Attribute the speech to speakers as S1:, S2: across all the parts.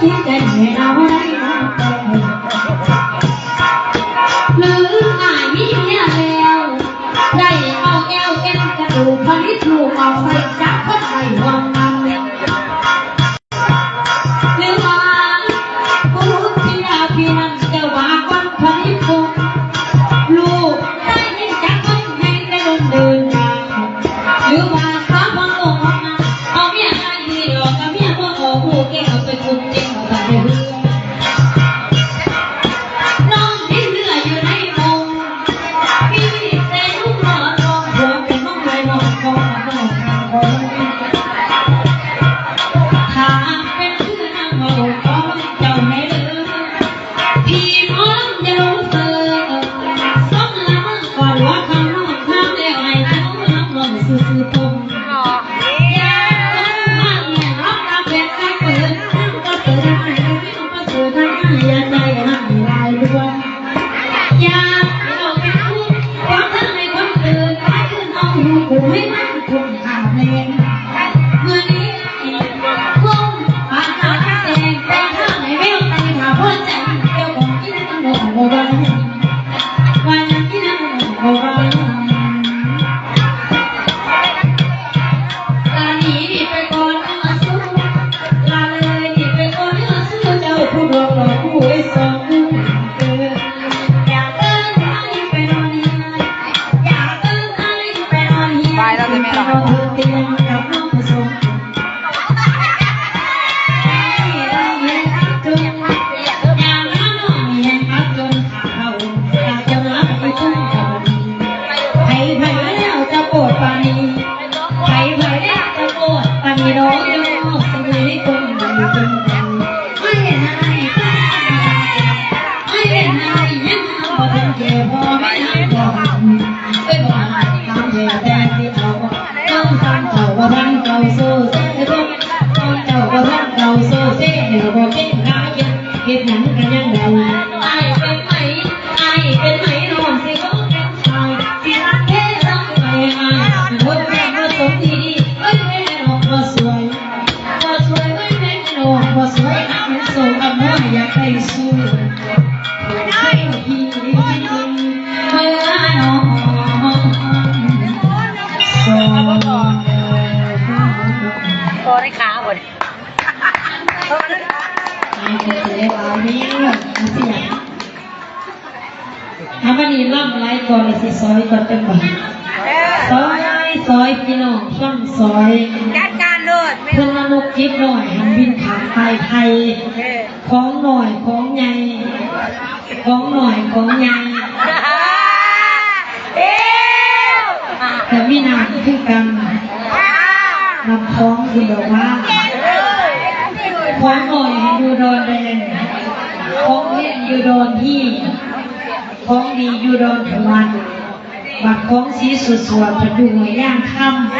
S1: keep that man. We Thank you. ได้ค้าบ่เนี่เขาได้ค้าอาวันนี้ล่ำไรก่อนสิซอยก่
S2: อ
S1: นเป็นบ่ซอยซอยพี่น้องช่องซอย
S2: จัดการโลด
S1: เพื่อนละลูกจิ๊บหน่อยหันวินขามไปไทยของหน่อยของใหญ่ของหน่อยของใหญ่
S2: เอ้
S1: แต่มีนามคือกัน นำฟ้องคุณบอมากาฟ้องหน่อยยูโดนไปเลยฟ้องเล่นยูโดนที่ฟ้องดียูโดนถึงวันบักฟ้องสีสุดสวยผัดดูหัวย่างค่ำ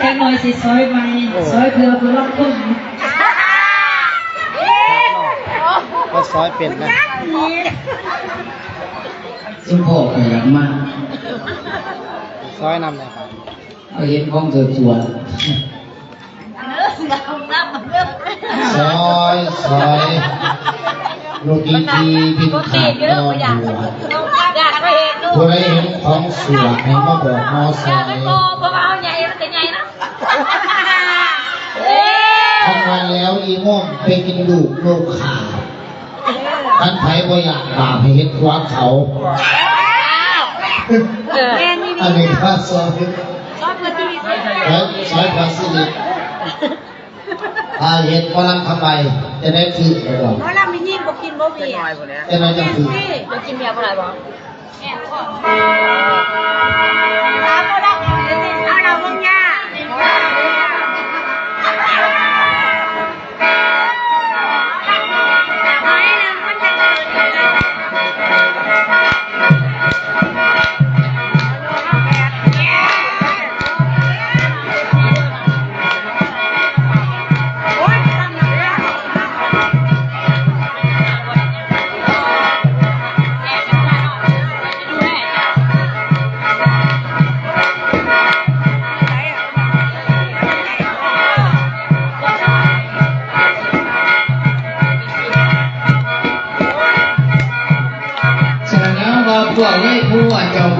S1: แกน้อยสิซอยไหมซอยเพื่อคุณรักคุณ
S3: ก็ซอยเป็นนะ
S4: สุพ่อข่อยหลันมาก
S3: ซอยนำเลยครับ
S4: เอาเห็นของเธอสวยซอยซอยลูกดีดีพิมพ์ขาดนอน
S2: หัว
S4: ผู้ใดเห็นของสวยให้มาบอกมอ
S2: ส
S4: อยทำงานแล้วอีม่อมไปกินลูกลูกขาท่านไผ่บ่อยากบาปให้เห็นว่าเขา
S2: อั
S4: นนี้ข้าสอบ
S2: สอบมาที่
S4: ครับสอบภาษีถ้าเห็นพลังทำไมจะได้คืออะ
S2: ไรบ้างพลังม่นี่บอกกินบ่เบียร์
S4: จะได้จะคือ
S2: บ่กินเบียร์บ่ไหร่บ้างแม่ก็ตาบ่รัเอาเราเมือง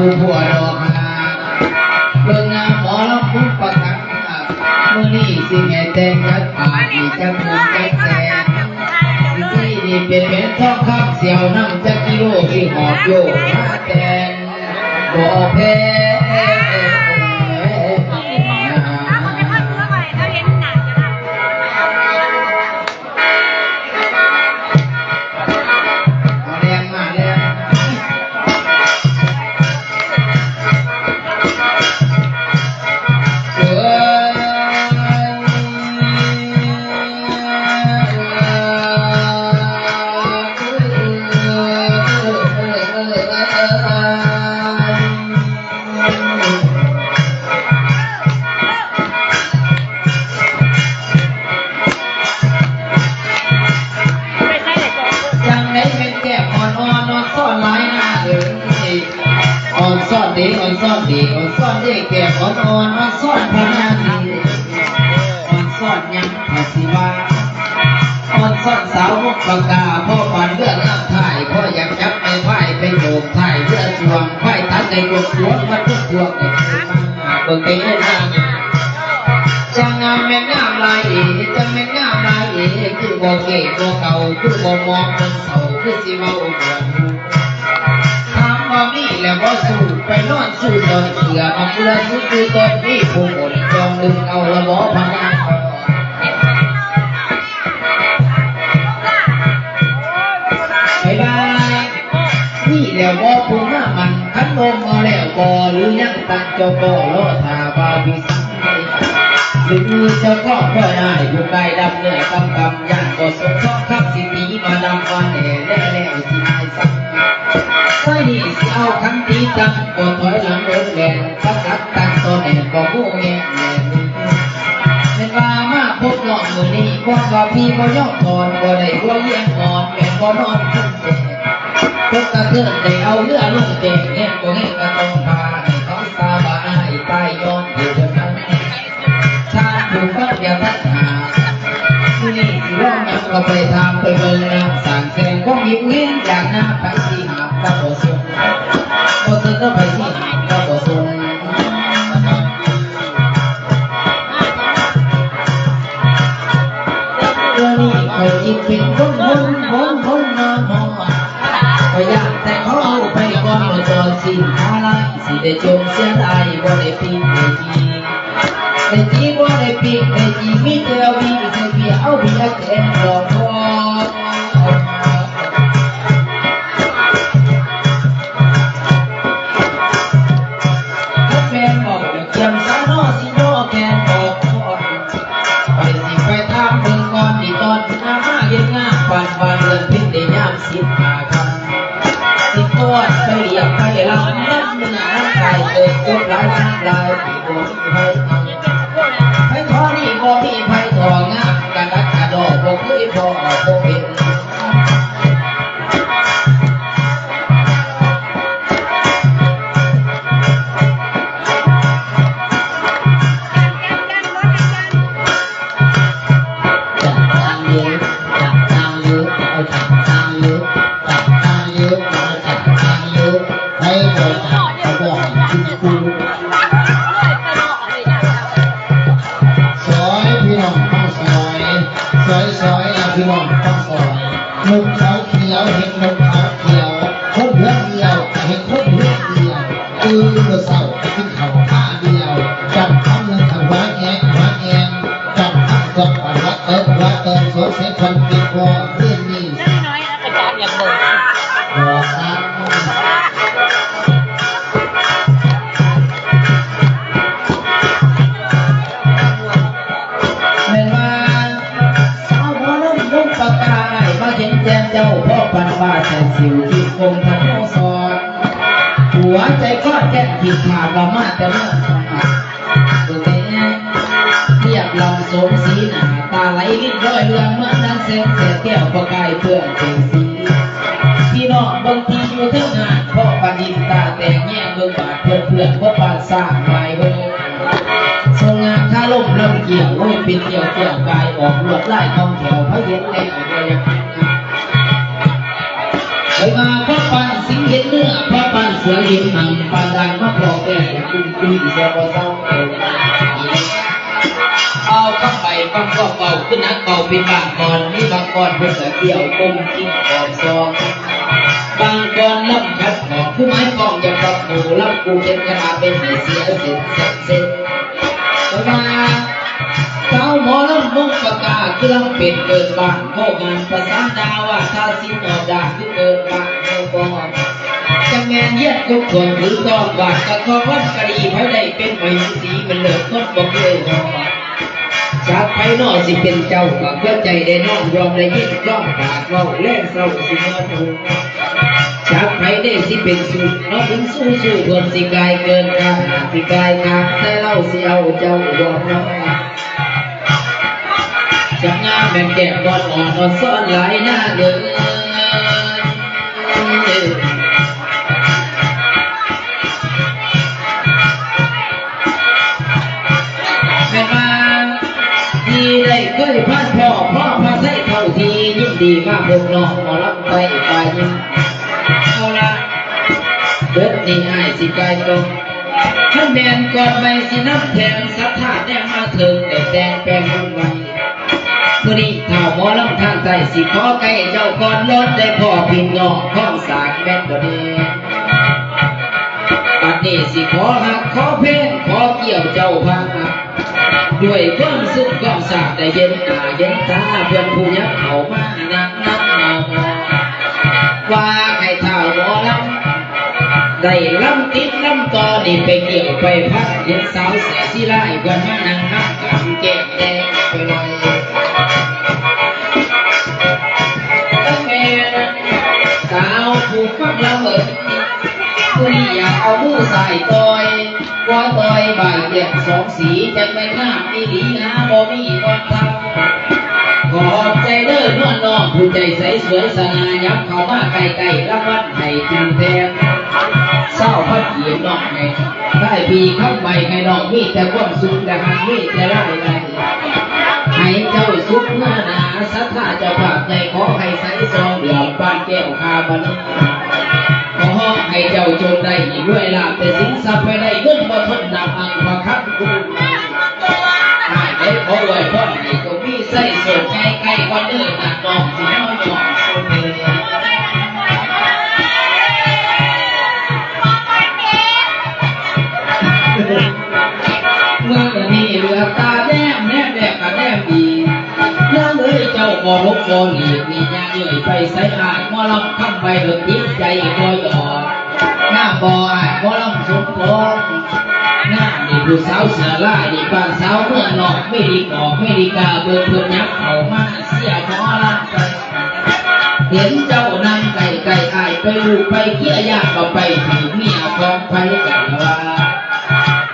S4: นี้ผู้ว่าเจ้าผู้ผัวดอกนาเบิ่งงามหมอลำพุ่งประทังมื่อนี้สิแม่แต่งกัดป่าที่จักเงินจักแสนที่นี่เป็นเป็นทองคำเสียวน้ำจักกิโลที่หอบโยกมาแต่งบ่แพ้
S2: ออน
S4: ซ้อ่อนซ่อนดีอ่อนซ่อนดีแก้มอ่อนอ่อนอ่อนซ่อนพนาดีอ่อนซ่อนยังภาษีว่าอ่อนซ่อนสาวมุกปากกาพ่อปานเลือดน้ำถ่ายพ่ออยากจับไอ้ไผ่ไปโยมถ่ายเลือดสวงไผ่ตัดในกดหัวมันทุกตัวเด็กมาเบิ่งไปเล่นน้ำจะงามแม่งามลายเอจะแม่งามลายเอคือบ่เก๋บ่เก่าคือบ่มองมันเศร้าคือสิเมาบ่ถามว่ามี แล้วบ่สู้ไปนอนสู้ตอนเสือมาเพื่อสู้คือตอนนี้ผู้หมดจองดึงเอาละบ่พนันบายบายนี่แล้วบ่ผู้หน้ามันคันลมเอาแล้วบ่หรือยังตั้งเจ้าบ่รอท่าบาพิสังหรือเจ้าก็พ่อได้อยู่ใกล้ดำเนื้อกำกำย่างก็สมชอบครับสิตีมาดำวันแห่แน่แล้วสินายสั่ง ใส่นี่สิเอาคำตีจังก็ถอยหลังเดินแหลกสักกัดตั้งตัวแหลกก็ผู้แง่แหลกเป็นว่ามาพบนอนมือนี้บ่ว่าพี่ก็ย่อถอนก็ได้หัวเยี่ยงอ่อนแม่ก็นอนขึ้นแก่พบกระเทือนได้เอาเรือลงแจกแง่ก็แง่ก็ต้องพาให้เขาสา สิไเติมละเติมสดเสียคนติดคอเรื่องนี้
S2: น้อยนะกระจายอย่างเดิม
S4: บอกครับแม่นว่าสาวหัวน้ำนุ่มปากกายมาเห็นแจมเจ้าพ่อปันว่าแต่สิวที่คงทำโมสอนหัวใจก็แก่ผิดขาดละมาแต่เมื่อสมัครตัวแม่เรียบลำสมสีหน้าตาไหลลิ้นร เรืองเมื่อนั้นเส้นเสียแก้วประกายเพื่อนเป็นสีพี่น้องบางทีอยู่ท่างานเพราะปานินตาแต่แย่เบิ่งบาดเพื่อนเพื่อนเพราะปานสร้างลายเบิ่งทรงงานท่าล่มลำเกี่ยวโอ้ยเป็นเกี่ยวเกี่ยวกายออกลวดไล่ของแถวพระเย็นแน่เดียวไปมาเพราะปันสิงเห็นเนื้อเพราะปันเสือคุ้มาพอแก่คุยเสียบเศร้า เข้างก็เบาขึ้นนักเบาเป็นบางกอนมีบางกอนเพื่อเกี่ยวกลมกิ้งกอบซองบางกอนล่ำคัดของผู้ไม้กองอย่าปรับหมูล่ำกูเป็นกระดาเป็นให้เสียเสร็จเสร็จเสร็จมาเจ้าหมอล่ำมุกปากกาคือล่ำเป็ดเกิดบานเข้างานภาษาดาว่าชาสินอดาคือเกิดบานเข้ากอนจะแมนเยียดทุกคนถือต้องบาดกระทอวัดกะดีไผได้เป็นไผสีมันเลิกต้นบอกเลยหอ จากไผนอสิเป็นเจ้าก็เพื่อใจได้น้อมยอมได้ยินร้องปากเว้าแล่นเศร้าสิเมื่อถูกจากไผได้สิเป็นสุขเราถึงสู้สู้เพื่อนสิกายเกินกาสิกายกาแต่เล่าสิเอาเจ้าบ่น้องจากงามแม่แก่บอนอ่อนอ่อนซ่อนหลายหน้าเดิน ยพานพ่อพ่อพาใส่เข้าทียินดีมากพวกน้องหมอลำไปไปเอาละเบิดนี่อายสิกายตรงท่านแดนก่อนไปสินับแทนสัทธาแดงมาเถิงแต่แดงแปลงมันไว้มื่อนี้ถ้าหมอลำทางใจสิขอไก่เจ้าก่อนรถได้พ่อพิมพ์น้องข้องสากแม่นบ่เด้ปัดนี้สิขอหักขอเพลงขอเกี่ยวเจ้าพัง ด้วยความสุขความสาดได้เย็นตาเย็นตาเพื่อนผู้ยักเข้ามานักนักนอว่าให้เท่าหมอลำได้ลำติดลำต่อนี่ไปเกี่ยวไปพักเห็นสาวเสียสิไล่เพื่อนมานั่งนักกำแก้มแดงไปหน่อยตั้งแม่สาวผู้ฟังละเมิดผู้นี้อยากเอามือใส่ต่อยว่าต่อย ใบายเดียกสองสีจะเป็นหน้ามีดีหาบ่มีวันทำขอบใจเด้อนวลน้องผู้ใจใสสวยสง่ายับเข้ามาใกล้ๆรับวัดให้จึงแทนเศร้าพัดเกียรน้องให้ได้ปีเข้าไปให้น้องมีแต่ความสุขแต่หันมีแต่ไร่ไรให้เจ้าสุขเมื่อหนาสัทธาเจะฝากใจขอให้ใสซองเหลืองปานแก้วคาบัน อให้เจ้าจงได้ด้วยลาภแต่สินทรัพย์ไม่ได้เงินบ่ทนนำอังประคับกูหายได้ขอไว้พ่อให้จงมีใส่ส่งใกล้ใกล้ก่อนเด้อนักน้องสิน้อยน้องเมื่อนี้เหลือตาแดงแนบแดกกับแนบดีเรื่องเอ้ยเจ้าบ่ลบบ่หลีกนี่ยา ไปใส่อายมอลำคำไปเถิดทิ้งใจบ่หยอดหน้าบอยบ่ลำสมพงหน้านี่ผู้สาวเสือล่านี่ป้าสาวเมืองนอกไม่ดีกอกไม่ดีกาเบิ่งเพิ่นยักเข้ามาเสียหมอลำไปเห็นเจ้านั่งไก่ไก่อายไปลูกไปเกี้ยยากก็ไปถึงเมียของไปกันว่า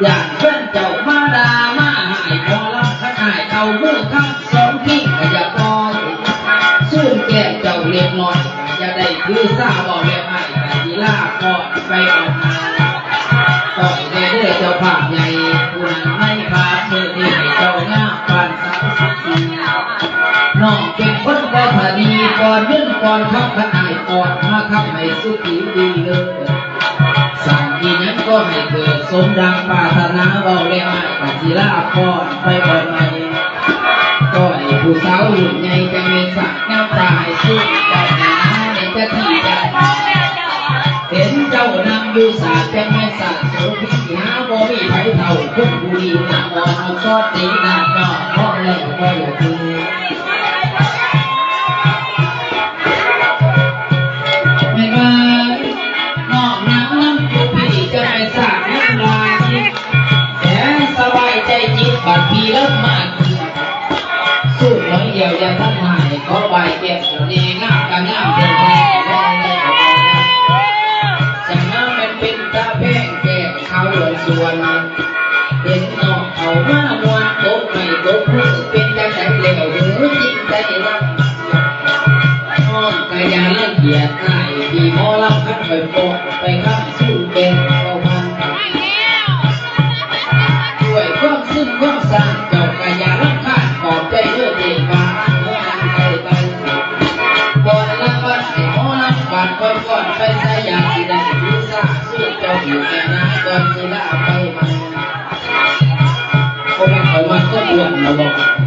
S4: อยากเพื่อนเจ้ามาดามาหายพอลำขนายเอามือข้า อย่าได้คือซาบอกแม่ไม้แต่ทีลาก่อนไปออกมาต่อยในเรื่อเจ้าภาพใหญ่ผู้นั้นไม่พาเมื่อที่เจ้างาปานสาวสิบสี่น้องเป็นคนบ่พอดีก่อนยื่นก่อนทับขนายก่อนมาขับให้สุขีดีเลยสั่งอีนั้นก็ให้เกิดสมดังปรารถนาเบาเรียกให้ปัจจิลาพรไปบ่อยใหม่ก็ให้ผู้สาวหลุดใหญ่จะมีสักน้ำตาให้สู้ใจ้านำอยู่สาดแต่ไม่สาดโสพิหาบ่มีไผเท่าคนบุรีหน้าอ่อนเอาซอดตีหน้าก็เพราะแล้วก็อย่าคือไม่ว่านอกน้ำน้ำผู้พี่จะไปสาดน้ำลายแสนสบายใจจิตบัดพีเลิศมากสู้น้อยเดียวอย่าทันหายขอใบเก็บเดี๋ยวนี้ามกันงาม โตไปข้างสู้เด็กเข้ามาด้วยความซึ้งความสั่งเจ้ากายลักขาดอบใจเด็กมาเม่อหันปไปก่นละวัดให้อลับบาดก่นก่นไปสยาสิได้รู้สู้จ้อยู่แค่นก่อนสิลาไปมาคนเขามาก็บวชมาบอ